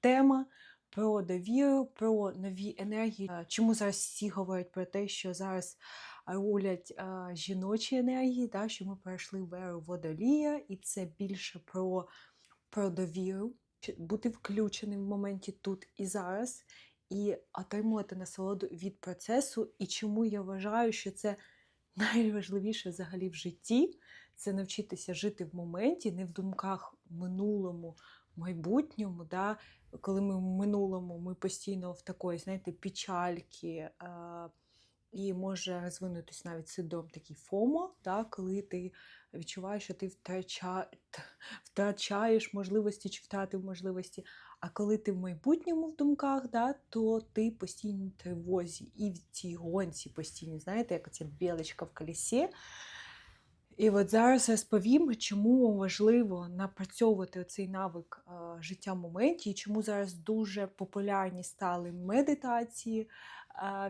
тема про довіру, про нові енергії. Е, Чому зараз всі говорять про те, що зараз рулять е, жіночі енергії, да, що ми перейшли в еру водолія, і це більше про, про довіру, бути включеним в моменті тут і зараз, і отримувати насолоду від процесу. І чому я вважаю, що це найважливіше взагалі в житті це навчитися жити в моменті, не в думках минулому, майбутньому. Да? Коли ми в минулому, ми постійно в такої, знаєте, печальки. І може розвинутися навіть синдром такий ФОМО, да, коли ти відчуваєш, що ти втрача... втрачаєш можливості чи втратив можливості. А коли ти в майбутньому в думках, да, то ти постійно тривозі і в цій гонці постійно, знаєте, як оця білочка в колесі. І от зараз розповім, чому важливо напрацьовувати цей навик е, життя в моменті, і чому зараз дуже популярні стали медитації,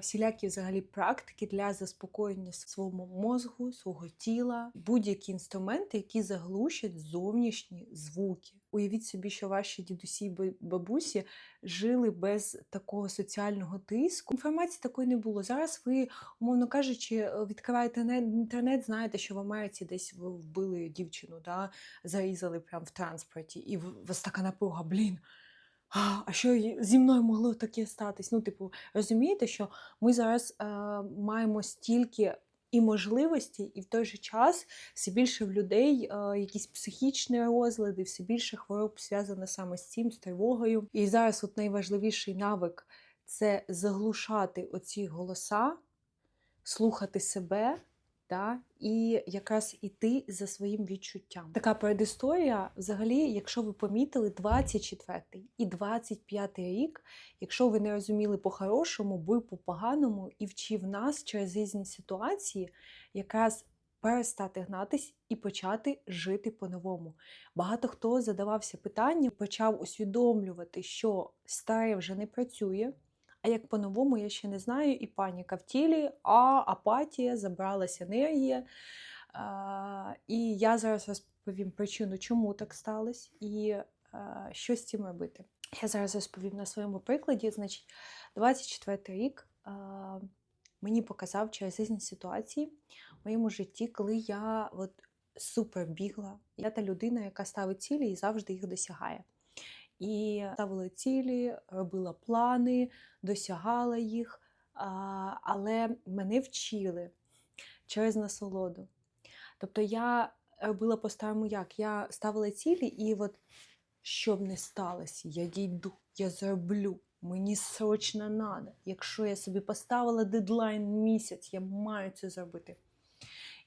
всілякі взагалі практики для заспокоєння свого мозку, свого тіла, будь-які інструменти, які заглушать зовнішні звуки. Уявіть собі, що ваші дідусі і бабусі жили без такого соціального тиску. Інформації такої не було. Зараз ви умовно кажучи, відкриваєте не- інтернет, знаєте, що в Америці десь вбили дівчину, да, зарізали прямо в транспорті, і вас така напруга, блін. А що зі мною могло таке статись? Ну, типу, розумієте, що ми зараз е, маємо стільки і можливості, і в той же час все більше в людей е, якісь психічні розлади, все більше хвороб зв'язано саме з цим, з тривогою. І зараз от найважливіший навик це заглушати оці голоса, слухати себе. Да, і якраз іти за своїм відчуттям. Така передісторія, взагалі, якщо ви помітили, 24 і 25 рік, якщо ви не розуміли по-хорошому, був по-поганому і вчив нас через різні ситуації, якраз перестати гнатись і почати жити по-новому. Багато хто задавався питанням, почав усвідомлювати, що старе вже не працює. А як по-новому, я ще не знаю, і паніка в тілі, а апатія, забралася енергія. А, і я зараз розповім причину, чому так сталося, і а, що з цим робити. Я зараз розповім на своєму прикладі. Значить, 24 рік а, мені показав через різні ситуації в моєму житті, коли я от супер бігла. Я та людина, яка ставить цілі і завжди їх досягає. І ставила цілі, робила плани, досягала їх, але мене вчили через насолоду. Тобто я робила по-старому як? Я ставила цілі, і от що б не сталося, я дійду, я зроблю. Мені срочно треба. Якщо я собі поставила дедлайн місяць, я маю це зробити.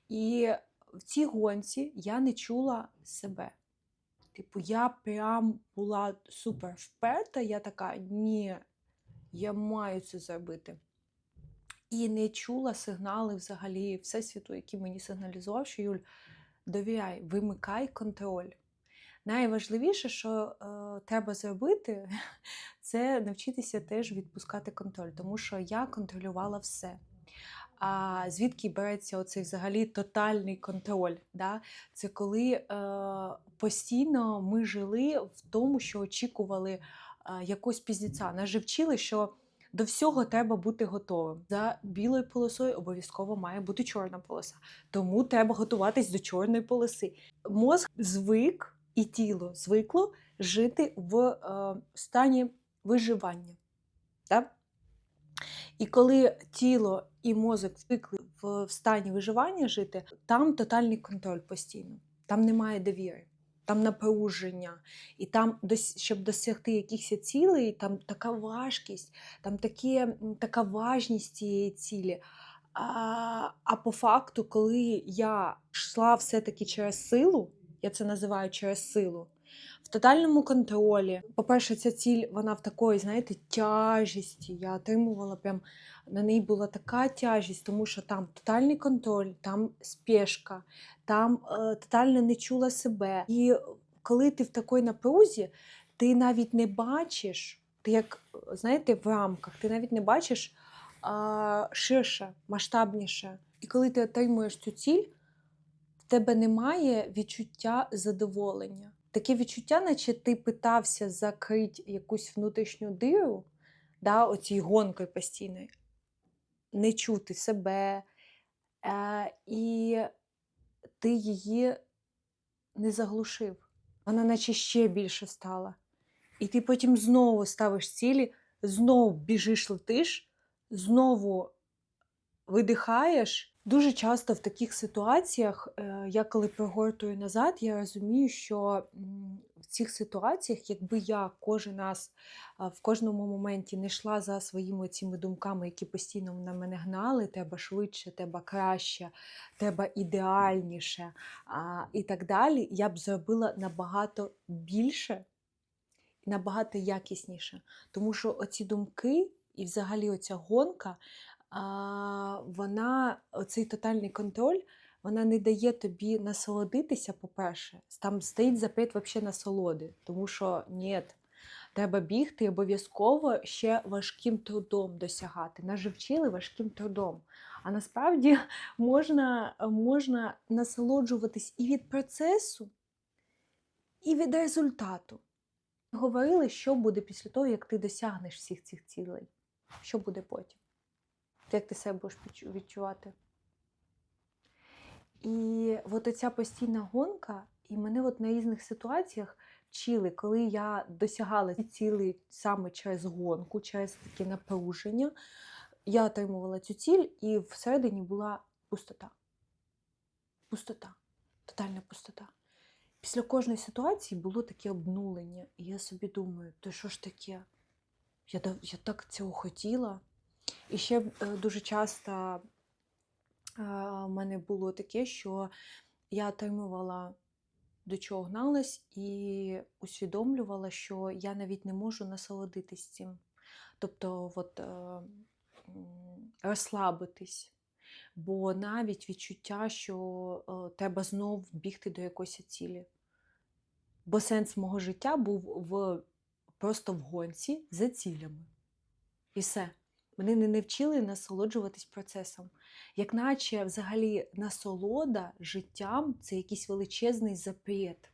І в цій гонці я не чула себе. Типу, я прям була супер вперта, я така, ні, я маю це зробити. І не чула сигнали взагалі Всесвіту, який мені сигналізував, що Юль, довіряй, вимикай контроль. Найважливіше, що е, треба зробити, це навчитися теж відпускати контроль, тому що я контролювала все. А звідки береться оцей взагалі тотальний контроль? Да? Це коли е, постійно ми жили в тому, що очікували е, якогось піздіця. Нас же вчили, що до всього треба бути готовим. За білою полосою обов'язково має бути чорна полоса. Тому треба готуватись до чорної полоси. Мозк звик і тіло звикло жити в е, стані виживання. Да? І коли тіло і мозок звикли в, стані виживання жити, там тотальний контроль постійно, там немає довіри, там напруження, і там, щоб досягти якихось цілей, там така важкість, там таке, м, така важність цієї цілі. А, а по факту, коли я йшла все-таки через силу, я це називаю через силу, в тотальному контролі. По-перше, ця ціль, вона в такої, знаєте, тяжісті. Я отримувала прям на неї була така тяжість, тому що там тотальний контроль, там спешка, там е, тотально не чула себе. І коли ти в такій напрузі, ти навіть не бачиш, ти як знаєте, в рамках, ти навіть не бачиш а, ширше, масштабніше. І коли ти отримуєш цю ціль, в тебе немає відчуття задоволення. Таке відчуття, наче ти питався закрити якусь внутрішню диру, да, оцій гонкою постійною, не чути себе, е, і ти її не заглушив. Вона наче ще більше стала. І ти потім знову ставиш цілі, знову біжиш, летиш, знову видихаєш. Дуже часто в таких ситуаціях, е, я коли прогортую назад, я розумію, що цих ситуаціях, якби я кожен раз в кожному моменті не йшла за своїми цими думками, які постійно на мене гнали, треба швидше, треба краще, треба ідеальніше і так далі, я б зробила набагато більше і набагато якісніше. Тому що оці думки і взагалі оця гонка, вона, оцей тотальний контроль, вона не дає тобі насолодитися, по-перше, там стоїть запрет вообще насолоди, тому що ні, треба бігти обов'язково ще важким трудом досягати. Нас же вчили важким трудом. А насправді можна, можна насолоджуватись і від процесу, і від результату. Говорили, що буде після того, як ти досягнеш всіх цих цілей. Що буде потім? Як ти себе будеш відчувати? І от оця постійна гонка, і мене от на різних ситуаціях вчили, коли я досягала ці цілі саме через гонку, через таке напруження, я отримувала цю ціль, і всередині була пустота. Пустота, тотальна пустота. Після кожної ситуації було таке обнулення, і я собі думаю, то що ж таке? Я, я так цього хотіла. І ще е, дуже часто в мене було таке, що я отримувала до чого гналась і усвідомлювала, що я навіть не можу насолодитись цим. Тобто, от, е, розслабитись. Бо навіть відчуття, що е, треба знов бігти до якоїсь цілі. Бо сенс мого життя був в, просто в гонці за цілями. І все. Вони не навчили насолоджуватись процесом. Як наче взагалі насолода життям це якийсь величезний запрет.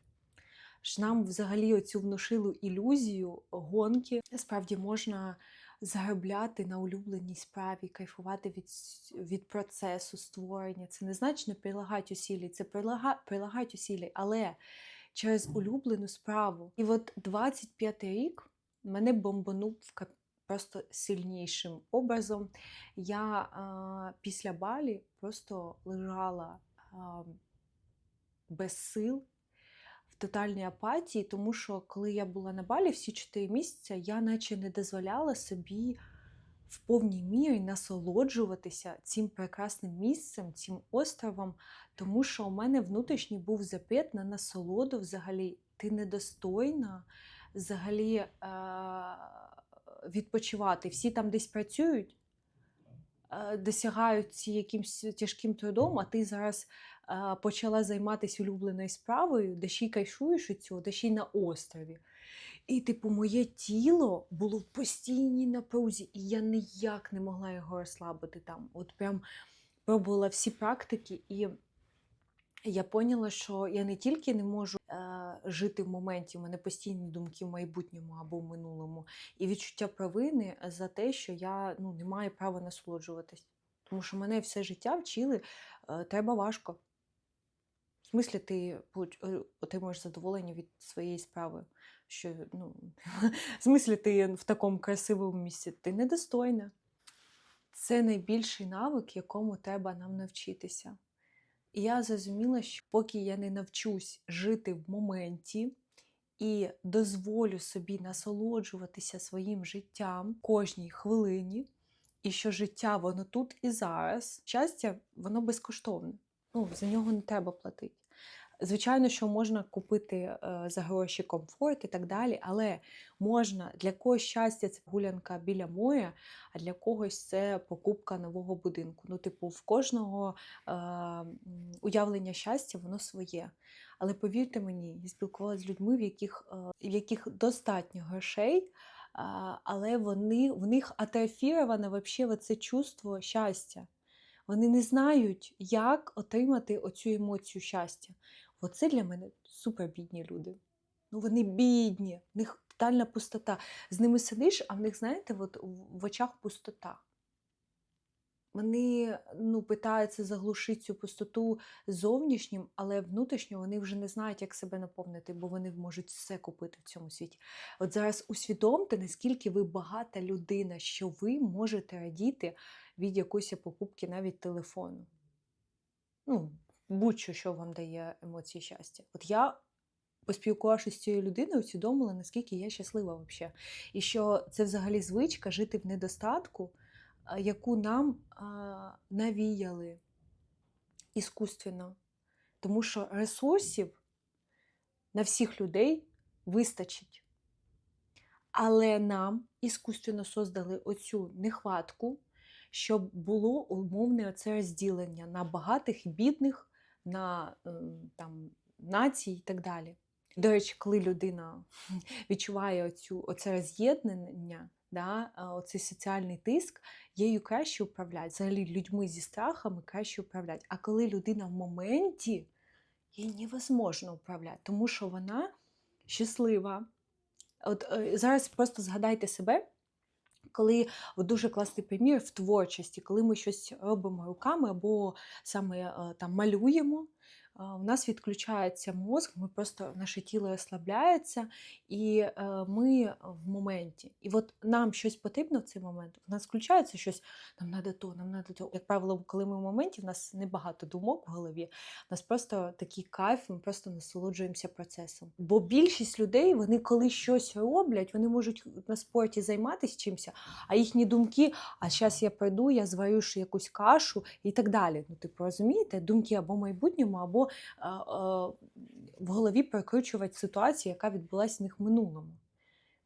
Нам взагалі оцю внушилу ілюзію гонки. Справді можна заробляти на улюбленій справі, кайфувати від, від процесу створення. Це не значить не прилагати усілі, це прилага, прилагати усілі, але через улюблену справу. І от 25-й рік мене бомбанув просто сильнішим образом. Я а, після балі просто лежала а, без сил. В тотальній апатії, тому що коли я була на балі всі 4 місяці, я наче не дозволяла собі в повній мірі насолоджуватися цим прекрасним місцем, цим островом, тому що у мене внутрішній був запрет на насолоду взагалі. Ти недостойна взагалі е- відпочивати. Всі там десь працюють, е, досягають ці якимсь тяжким трудом, а ти зараз е, почала займатися улюбленою справою, де ще й кайфуєш від цього, де ще й на острові. І, типу, моє тіло було в постійній напрузі, і я ніяк не могла його розслабити там. От прям пробувала всі практики, і я поняла, що я не тільки не можу е, жити в моменті, у мене постійні думки в майбутньому або в минулому, і відчуття провини за те, що я ну, не маю права насолоджуватись. Тому що мене все життя вчили, е, треба важко. В смислі, ти е, отримуєш задоволення від своєї справи. Що, ну, в смислі, ти в такому красивому місці, ти недостойна. Це найбільший навик, якому треба нам навчитися. І я зрозуміла, що поки я не навчусь жити в моменті і дозволю собі насолоджуватися своїм життям кожній хвилині, і що життя воно тут і зараз, щастя, воно безкоштовне. Ну, за нього не треба платити. Звичайно, що можна купити е, за гроші комфорт і так далі, але можна для когось щастя це гулянка біля моря, а для когось це покупка нового будинку. Ну, типу, в кожного е, уявлення щастя воно своє. Але повірте мені, я спілкувалася з людьми, в яких, е, в яких достатньо грошей, але вони, в них атрофіроване вообще це чувство щастя. Вони не знають, як отримати оцю емоцію щастя. Оце для мене супер бідні люди. Ну вони бідні, в них тотальна пустота. З ними сидиш, а в них, знаєте, от в очах пустота. Вони ну, питаються заглушити цю пустоту зовнішнім, але внутрішньо вони вже не знають, як себе наповнити, бо вони можуть все купити в цьому світі. От зараз усвідомте, наскільки ви багата людина, що ви можете радіти від якоїсь покупки навіть телефону. Ну, будь-що, що вам дає емоції щастя. От я, поспілкувавшись з цією людиною, усвідомила, наскільки я щаслива взагалі. І що це взагалі звичка жити в недостатку, яку нам а, навіяли іскусственно. Тому що ресурсів на всіх людей вистачить. Але нам іскусственно создали оцю нехватку, щоб було умовне оце розділення на багатих і бідних, на ем, там, нації і так далі. До речі, коли людина відчуває оцю, оце роз'єднання, да, оцей соціальний тиск, її краще управляти. Взагалі людьми зі страхами краще управляти. А коли людина в моменті, їй невозможно управляти, тому що вона щаслива. От е, зараз просто згадайте себе, коли дуже класний примір в творчості, коли ми щось робимо руками або саме е, там малюємо, у нас відключається мозк, ми просто наше тіло розслабляється, і е, ми в моменті. І от нам щось потрібно в цей момент. У нас включається щось, нам треба то, нам треба то. Як правило, коли ми в моменті, в нас небагато думок в голові, у нас просто такий кайф, ми просто насолоджуємося процесом. Бо більшість людей, вони коли щось роблять, вони можуть на спорті займатися чимось, а їхні думки, а зараз я прийду, я зварю ще якусь кашу і так далі. Ну, типу, розумієте, думки або майбутньому, або в голові перекручувати ситуацію, яка відбулася в них в минулому.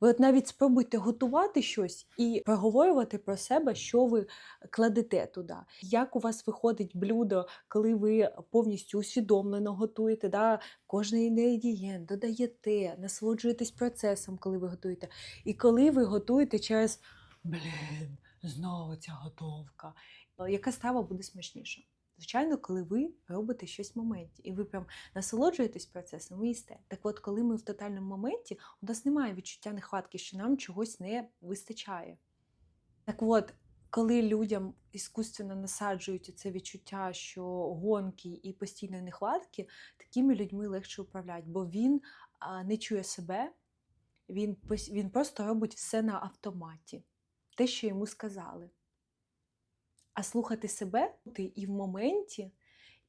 Ви от навіть спробуйте готувати щось і проговорювати про себе, що ви кладете туди. Як у вас виходить блюдо, коли ви повністю усвідомлено готуєте, да? кожний інгредієнт додаєте, насолоджуєтесь процесом, коли ви готуєте. І коли ви готуєте через блін, знову ця готовка. Яка страва буде смачніша? Звичайно, коли ви робите щось в моменті, і ви прям насолоджуєтесь процесом, ви їсте. Так от, коли ми в тотальному моменті, у нас немає відчуття нехватки, що нам чогось не вистачає. Так от, коли людям іскусственно насаджують це відчуття, що гонки і постійної нехватки, такими людьми легше управляти, бо він не чує себе, він, він просто робить все на автоматі, те, що йому сказали. А слухати себе ти і в моменті,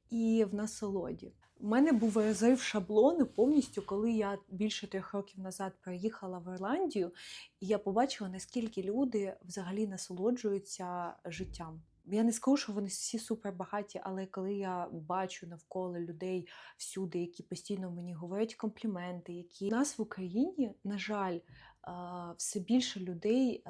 і в насолоді. У мене був розрив шаблону повністю, коли я більше трьох років назад приїхала в Ірландію, і я побачила, наскільки люди взагалі насолоджуються життям. Я не скажу, що вони всі супербагаті, але коли я бачу навколо людей всюди, які постійно мені говорять компліменти, які у нас в Україні, на жаль, все більше людей.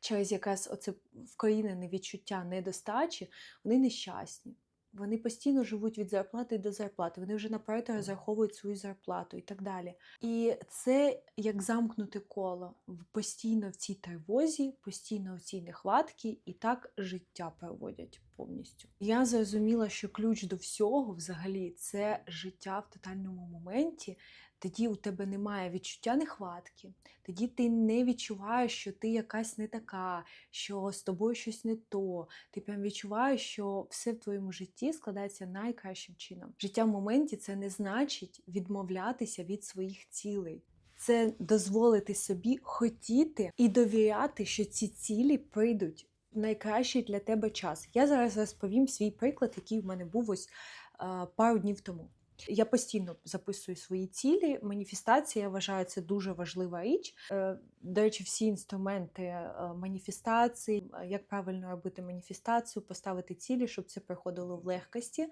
Через якраз оце вкорінене відчуття недостачі, вони нещасні. Вони постійно живуть від зарплати до зарплати, вони вже наперед розраховують свою зарплату і так далі. І це як замкнуте коло постійно в цій тривозі, постійно в цій нехватці, і так життя проводять повністю. Я зрозуміла, що ключ до всього взагалі це життя в тотальному моменті. Тоді у тебе немає відчуття нехватки, тоді ти не відчуваєш, що ти якась не така, що з тобою щось не то. Ти прям відчуваєш, що все в твоєму житті складається найкращим чином. Життя в моменті це не значить відмовлятися від своїх цілей. Це дозволити собі хотіти і довіряти, що ці цілі прийдуть в найкращий для тебе час. Я зараз розповім свій приклад, який в мене був ось е, пару днів тому. Я постійно записую свої цілі. Маніфестація я вважаю це дуже важлива річ. Е, До речі, всі інструменти е, маніфестації, е, як правильно робити маніфестацію, поставити цілі, щоб це приходило в легкості.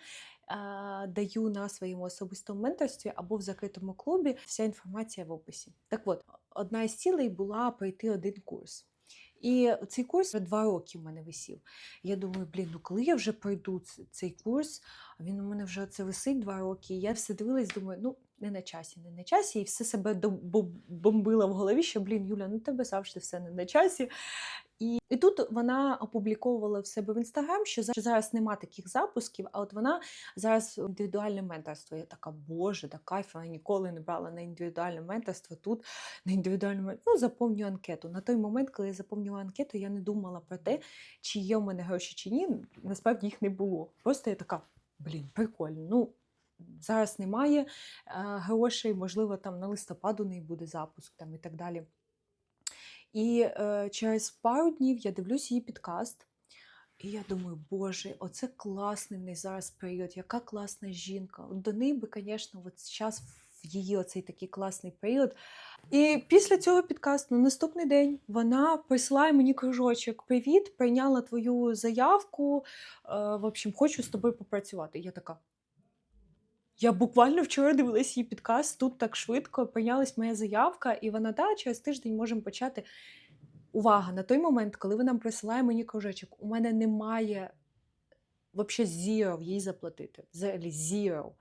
Даю на своєму особистому менторстві або в закритому клубі. Вся інформація в описі. Так от, одна із цілей була пройти один курс. І цей курс два роки в мене висів. Я думаю, блін, ну коли я вже пройду цей курс, він у мене вже це висить два роки. Я все дивилась, думаю, ну не на часі, не на часі, і все себе бомбила в голові, що блін, Юля, ну тебе завжди все не на часі. І, і тут вона опубліковувала в себе в інстаграм, що за- зараз нема таких запусків, а от вона зараз індивідуальне менторство. Я така, боже, та кайф, я ніколи не брала на індивідуальне менторство тут, на індивідуальне мен- ну, заповню анкету. На той момент, коли я заповнювала анкету, я не думала про те, чи є в мене гроші чи ні. Насправді їх не було. Просто я така, блін, прикольно. Ну, зараз немає е, грошей, можливо, там на листопаду не буде запуск там, і так далі. І е, через пару днів я дивлюсь її підкаст, і я думаю, боже, оце класний в неї зараз період, яка класна жінка. До неї би, звісно, зараз в її оцей такий класний період. І після цього підкасту на наступний день вона присилає мені кружочок: Привіт, прийняла твою заявку. Е, в общем, хочу з тобою попрацювати. Я така. Я буквально вчора дивилась її підкаст, тут так швидко прийнялась моя заявка, і вона да, через тиждень можемо почати. Увага! На той момент, коли вона присилає мені кружочок, у мене немає взагалі зіро їй заплатити. Взагалі зіро.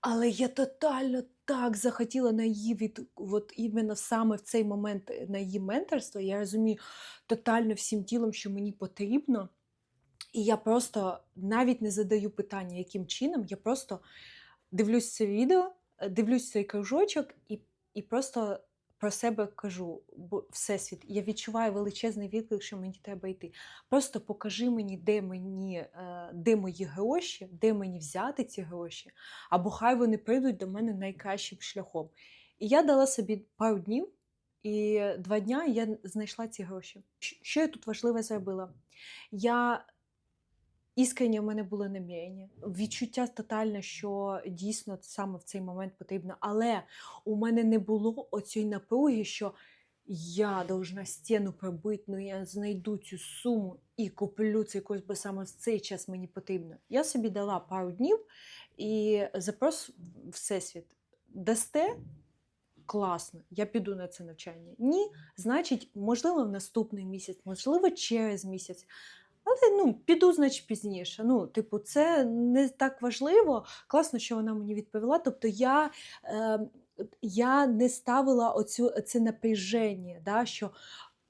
Але я тотально так захотіла на її від от іменно саме в цей момент е, на її менторство. Я розумію тотально всім тілом, що мені потрібно. І я просто навіть не задаю питання, яким чином. Я просто дивлюсь це відео, е, дивлюсь цей кружочок і, і просто про себе кажу, бо всесвіт, я відчуваю величезний відклик, що мені треба йти. Просто покажи мені, де мені, е, де мої гроші, де мені взяти ці гроші, або хай вони прийдуть до мене найкращим шляхом. І я дала собі пару днів, і два дня я знайшла ці гроші. Що я тут важливе зробила? Я Іскренні в мене були намірення. Відчуття тотальне, що дійсно саме в цей момент потрібно. Але у мене не було оцієї напруги, що я должна стіну пробити, ну я знайду цю суму і куплю цей курс, бо саме в цей час мені потрібно. Я собі дала пару днів і запрос всесвіт. Дасте? Класно, я піду на це навчання. Ні, значить, можливо, в наступний місяць, можливо, через місяць. Але ну, піду, значить, пізніше. Ну, типу, це не так важливо. Класно, що вона мені відповіла. Тобто я, е, я не ставила оцю, це напряження, да, що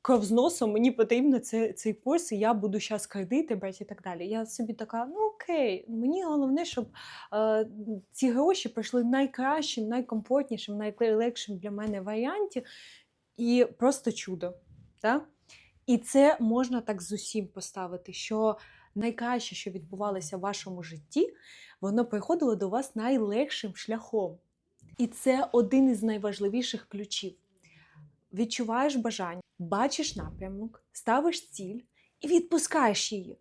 кров мені потрібно це, цей курс, і я буду зараз кредити брати і так далі. Я собі така, ну окей, мені головне, щоб е, ці гроші пройшли найкращим, найкомфортнішим, найлегшим для мене варіанті, і просто чудо. Да? І це можна так з усім поставити, що найкраще, що відбувалося в вашому житті, воно приходило до вас найлегшим шляхом. І це один із найважливіших ключів. Відчуваєш бажання, бачиш напрямок, ставиш ціль і відпускаєш її.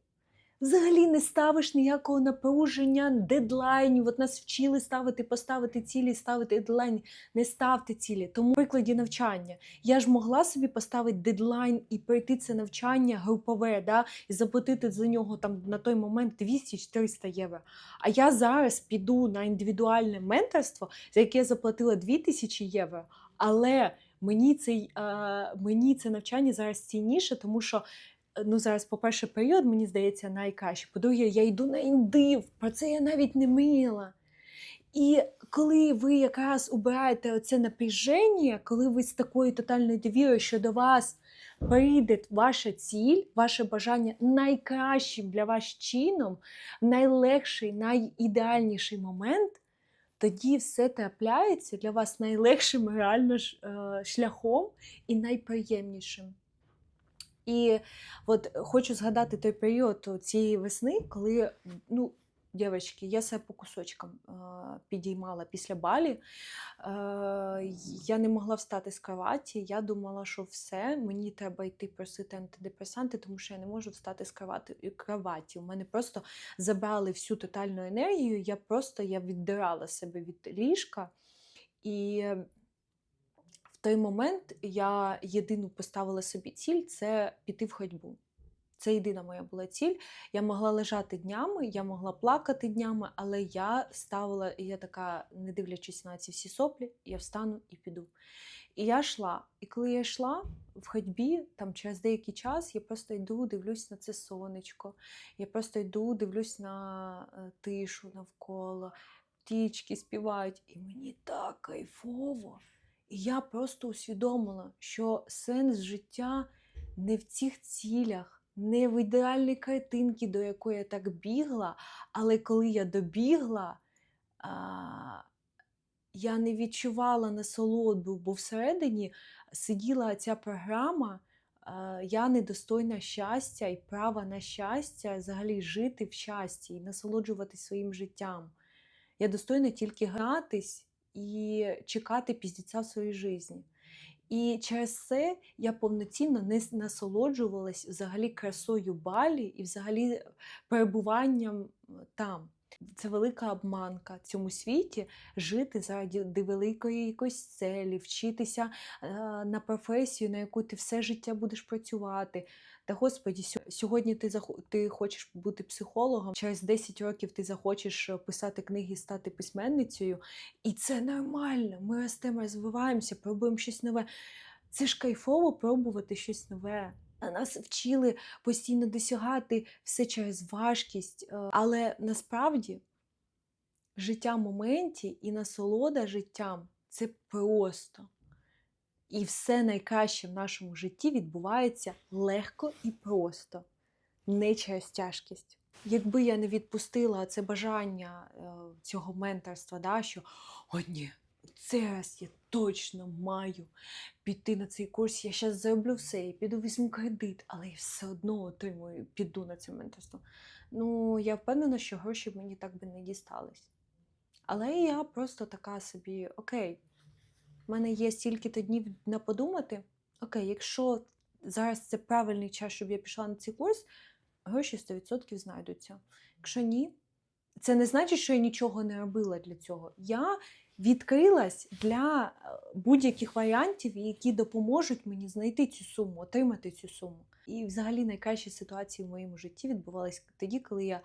Взагалі не ставиш ніякого напруження, дедлайнів. От нас вчили ставити, поставити цілі, ставити дедлайн. Не ставте цілі. Тому в прикладі навчання. Я ж могла собі поставити дедлайн і пройти це навчання групове, да, і заплатити за нього там на той момент 200-400 євро. А я зараз піду на індивідуальне менторство, за яке я заплатила 2000 євро. Але мені, цей, мені це навчання зараз цінніше, тому що ну зараз, по-перше, період, мені здається, найкраще. По-друге, я йду на індив, про це я навіть не мріяла. І коли ви якраз убираєте оце напряження, коли ви з такою тотальною довірою, що до вас прийде ваша ціль, ваше бажання найкращим для вас чином, найлегший, найідеальніший момент, тоді все трапляється для вас найлегшим реально е, шляхом і найприємнішим. І от хочу згадати той період цієї весни, коли, ну, дівчатки, я себе по кусочкам е, підіймала після балі. Е, я не могла встати з кроваті. Я думала, що все, мені треба йти просити антидепресанти, тому що я не можу встати з кровати. кроваті. У мене просто забрали всю тотальну енергію. Я просто я віддирала себе від ліжка. І той момент я єдину поставила собі ціль це піти в ходьбу. Це єдина моя була ціль. Я могла лежати днями, я могла плакати днями, але я ставила, я така, не дивлячись на ці всі соплі, я встану і піду. І я йшла. І коли я йшла в ходьбі, там через деякий час я просто йду, дивлюсь на це сонечко. Я просто йду, дивлюсь на е, тишу навколо. птічки співають, і мені так кайфово. Я просто усвідомила, що сенс життя не в цих цілях, не в ідеальній картинці, до якої я так бігла, але коли я добігла, а, я не відчувала насолоду, бо всередині сиділа ця програма. Я недостойна щастя і права на щастя, взагалі жити в щасті і насолоджуватись своїм життям. Я достойна тільки гратись і чекати піздіця в своїй житті. І через це я повноцінно не насолоджувалась взагалі красою Балі і взагалі перебуванням е, там. Це велика обманка в цьому світі жити заради великої якоїсь целі, вчитися е, на професію, на яку ти все життя будеш працювати. Та господі, сьогодні ти ти хочеш бути психологом, через 10 років ти захочеш е, писати книги, стати письменницею, і це нормально. Ми ростемо, розвиваємося, пробуємо щось нове. Це ж кайфово пробувати щось нове. А нас вчили постійно досягати все через важкість. е, Але насправді життя в моменті і насолода життям це просто. І все найкраще в нашому житті відбувається легко і просто, не через тяжкість. Якби я не відпустила це бажання е, цього менторства, да, що о, ні, цей раз я точно маю піти на цей курс, я зараз зроблю все, я піду візьму кредит, але я все одно отримую, піду на це менторство. Ну, я впевнена, що гроші мені так би не дістались. Але я просто така собі, окей, в мене є стільки-то днів на подумати. Окей, якщо зараз це правильний час, щоб я пішла на цей курс, гроші 100% знайдуться. Якщо ні, це не значить, що я нічого не робила для цього. Я відкрилась для е, будь-яких варіантів, які допоможуть мені знайти цю суму, отримати цю суму. І взагалі найкращі ситуації в моєму житті відбувалися тоді, коли я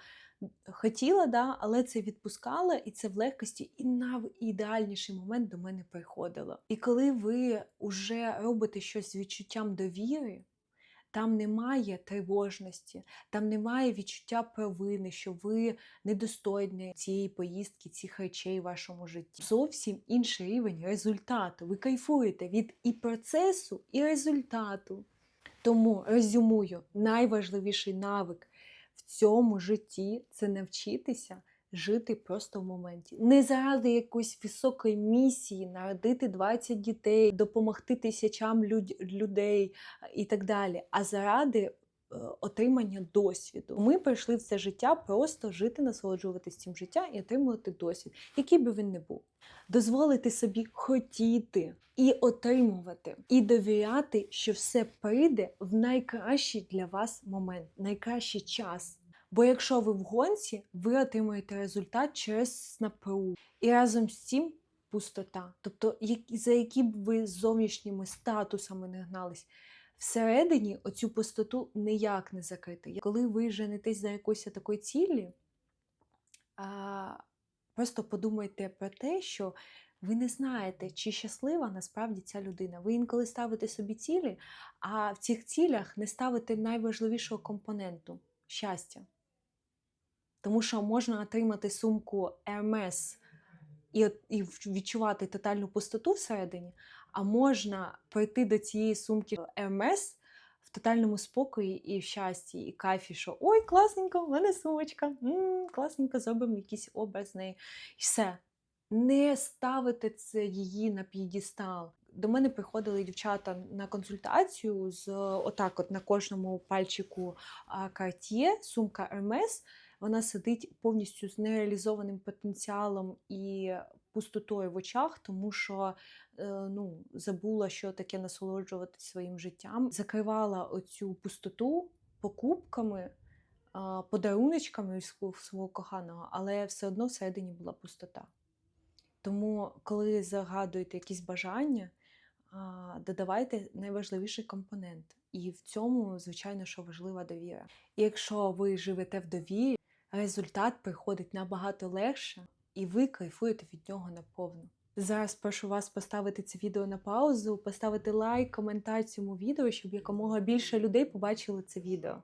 хотіла, да, але це відпускала, і це в легкості, і на ідеальніший момент до мене приходило. І коли ви вже робите щось з відчуттям довіри, там немає тривожності, там немає відчуття провини, що ви недостойні цієї поїздки, цих речей в вашому житті. Зовсім інший рівень результату. Ви кайфуєте від і процесу, і результату. Тому резюмую, найважливіший навик в цьому житті це навчитися жити просто в моменті. Не заради якоїсь високої місії, народити 20 дітей, допомогти тисячам люд- людей і так далі, а заради отримання досвіду. Ми прийшли в це життя просто жити, насолоджуватись цим життям і отримувати досвід, який би він не був. Дозволити собі хотіти і отримувати, і довіряти, що все прийде в найкращий для вас момент, найкращий час. Бо якщо ви в гонці, ви отримуєте результат через напругу. І разом з цим пустота. Тобто, за які б ви зовнішніми статусами не гнались, всередині оцю пустоту ніяк не закрити. Коли ви женетесь за якоюсь такою ціллю, просто подумайте про те, що ви не знаєте, чи щаслива насправді ця людина. Ви інколи ставите собі цілі, а в цих цілях не ставите найважливішого компоненту щастя. Тому що можна отримати сумку Hermes і відчувати тотальну пустоту всередині, а можна прийти до цієї сумки Hermes в тотальному спокої і в щасті, і кайфі, що ой, класненько, в мене сумочка, м, класненько, зробимо якийсь образ з нею. І все. Не ставити це її на п'єдестал. До мене приходили дівчата на консультацію з отак, от на кожному пальчику Cartier, сумка Hermes. Вона сидить повністю з нереалізованим потенціалом і пустотою в очах, тому що е, ну, забула, що таке насолоджуватися своїм життям. Закривала оцю пустоту покупками, подаруночками свого- коханого, але все одно всередині була пустота. Тому, коли загадуєте якісь бажання, додавайте найважливіший компонент. І в цьому, звичайно, що важлива довіра. І якщо ви живете в довірі, результат приходить набагато легше, і ви кайфуєте від нього наповну. Зараз прошу вас поставити це відео на паузу, поставити лайк, коментар цьому відео, щоб якомога більше людей побачили це відео.